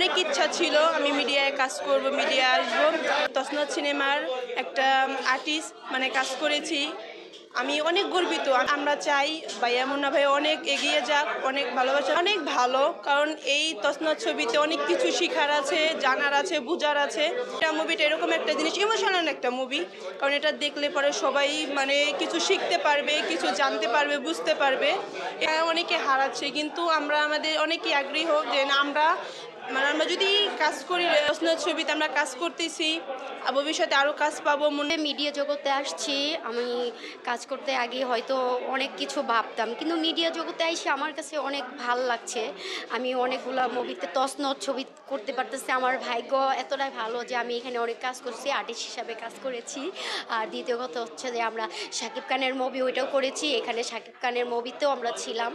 অনেক ইচ্ছা ছিল, আমি মিডিয়ায় কাজ করব মিডিয়ায় আসব। তসনত সিনেমার একটা আর্টিস্ট মানে কাজ করেছি। আমি অনেক গর্বিত। আমরা চাই ভাইয়া মুন্না ভাই অনেক এগিয়ে যাক, অনেক ভালোবাসা, অনেক ভালো। কারণ এই তসনত ছবিতে অনেক কিছু শেখার আছে, জানার আছে, বোঝার আছে। এটা মুভিটা এরকম একটা জিনিস ইমোশনাল একটা মুভি কারণ এটা দেখলে পরে সবাই মানে কিছু শিখতে পারবে, কিছু জানতে পারবে, বুঝতে পারবে। অনেকে হারাচ্ছে, কিন্তু আমরা আমাদের অনেকেই আগ্রহী হোক যে আমরা মানে আমরা যদি কাজ করি তসনত ছবিতে আমরা কাজ করতেছি ভবিষ্যতে আরও কাজ পাবো, মনে মিডিয়া জগতে আসছি, আমি কাজ করতে আগে হয়তো অনেক কিছু ভাবতাম, কিন্তু মিডিয়া জগতে এসে আমার কাছে অনেক ভালো লাগছে। আমি অনেকগুলো মুভিতে তসনত ছবি করতে পারতেছি, আমার ভাগ্য এতটাই ভালো যে আমি এখানে অনেক কাজ করছি আর্টিস্ট হিসাবে কাজ করেছি। আর দ্বিতীয় কথা হচ্ছে যে আমরা শাকিব খানের মুভি ওইটাও করেছি, এখানে শাকিব খানের মুভিতেও আমরা ছিলাম।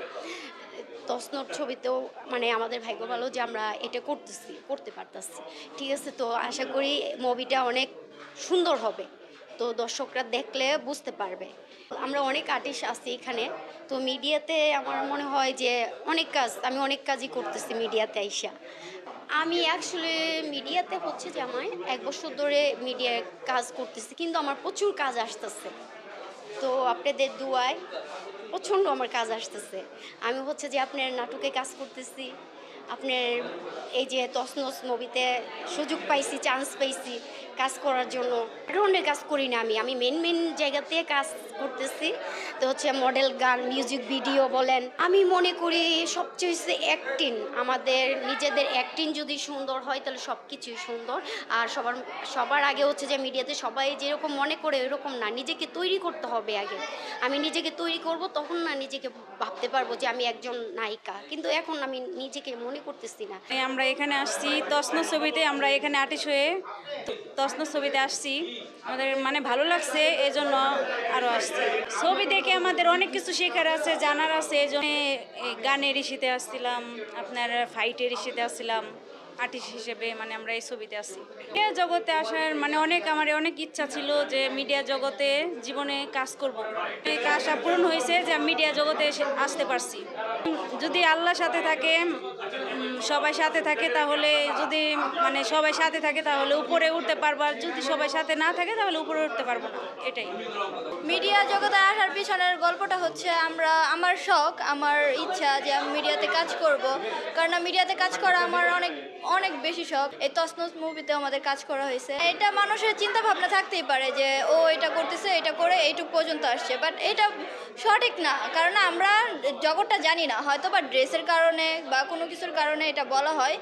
তসনট ছবিতেও মানে আমাদের ভাগ্য ভালো যে আমরা এটা করতেছি, করতে পারতেছি। ঠিক আছে, তো আশা করি মুভিটা অনেক সুন্দর হবে। তো দর্শকরা দেখলে বুঝতে পারবে। আমরা অনেক আর্টিস্ট আছি এখানে। তো মিডিয়াতে আমার মনে হয় যে অনেক কাজ, আমি অনেক কাজই করতেছি মিডিয়াতে আইসা। আমি অ্যাকচুয়ালি মিডিয়াতে হচ্ছে যে আমার এক বছর ধরে মিডিয়ায় কাজ করতেছি, কিন্তু আমার প্রচুর কাজ আসতেছে। তো আপনাদের দুয়ায় প্রচণ্ড আমার কাজ আসতেছে। আমি হচ্ছে যে আপনার নাটকে কাজ করতেছি। আপনার এই যে তসনস মুভিতে সুযোগ পাইছি চান্স পাইছি কাজ করার জন্য। ধরনের কাজ করি না আমি। আমি মেন মেন জায়গাতে কাজ করতেছি। তো হচ্ছে মডেল গান মিউজিক ভিডিও বলেন। আমি মনে করি সবচেয়ে হচ্ছে অ্যাক্টিং আমাদের নিজেদের অ্যাক্টিং যদি সুন্দর হয়, তাহলে সব কিছুই সুন্দর। আর সবার সবার আগে হচ্ছে যে মিডিয়াতে সবাই যেরকম মনে করে এরকম না। নিজেকে তৈরি করতে হবে আগে। আমি নিজেকে তৈরি করব, তখন না নিজেকে ভাবতে পারব যে আমি একজন নায়িকা। কিন্তু এখন আমি নিজেকে মনে করতেছি না। আমরা এখানে আসছি, তসন ছবিতে আমরা এখানে আর্টিস্ট হয়ে তসন ছবিতে আসছি। আমাদের মানে ভালো লাগছে এই জন্য আরও আসছি। ছবি দেখে আমাদের অনেক কিছু শেখার আছে, জানার আছে এই জন্য গানের ইস্যুতে আসছিলাম, আপনার ফাইটের ইস্যুতে আসছিলাম। আর্টিস্ট হিসেবে মানে আমরা এই ছবিতে আসছি মিডিয়া জগতে আসার মানে অনেক আমার অনেক ইচ্ছা ছিল যে মিডিয়া জগতে জীবনে কাজ করব। এই আশা পূরণ হয়েছে যে আমি মিডিয়া জগতে আসতে পারছি। যদি আল্লাহ সাথে থাকে সবাই সাথে থাকে তাহলে যদি মানে সবাই সাথে থাকে তাহলে উপরে উঠতে পারব আর যদি সবাই সাথে না থাকে তাহলে উপরে উঠতে পারব না। এটাই। মিডিয়া জগতে আসার পিছনের গল্পটা হচ্ছে আমরা, আমার শখ, আমার ইচ্ছা যে আমি মিডিয়াতে কাজ করব। কারণ মিডিয়াতে কাজ করা আমার অনেক অনেক বেশি শখ। এই তসনস মুভিতে আমাদের কাজ করা হয়েছে। এটা মানুষের চিন্তা ভাবনা থাকতেই পারে যে, ও এটা করতেছে, এটা করে এইটুক পর্যন্ত আসছে। বাট এটা সঠিক না। কারণ আমরা জগৎটা জানি না। হয়তো বা ড্রেসের কারণে বা কোনো কিছুর কারণে এটা বলা হয়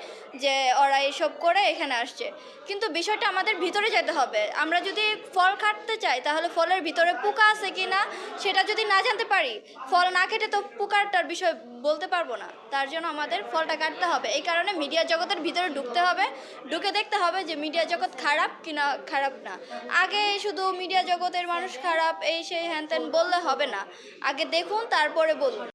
যে, ওরা এসব করে এখানে আসছে। কিন্তু বিষয়টা আমাদের ভিতরে যেতে হবে। আমরা যদি ফল কাটতে চাই, তাহলে ফলের ভিতরে পোকা আছে কি না সেটা যদি না জানতে পারি, ফল না খেটে তো পোকারটার বিষয় বলতে পারব না। তার জন্য আমাদের ফলটা কাটতে হবে। এই কারণে মিডিয়া জগতের ভিতরে ঢুকতে হবে, ঢুকে দেখতে হবে যে মিডিয়া জগৎ খারাপ কি না খারাপ না। আগে শুধু মিডিয়া জগতের মানুষ খারাপ, এই সেই হ্যান ত্যান বললে হবে না। আগে দেখুন, তারপরে বলুন।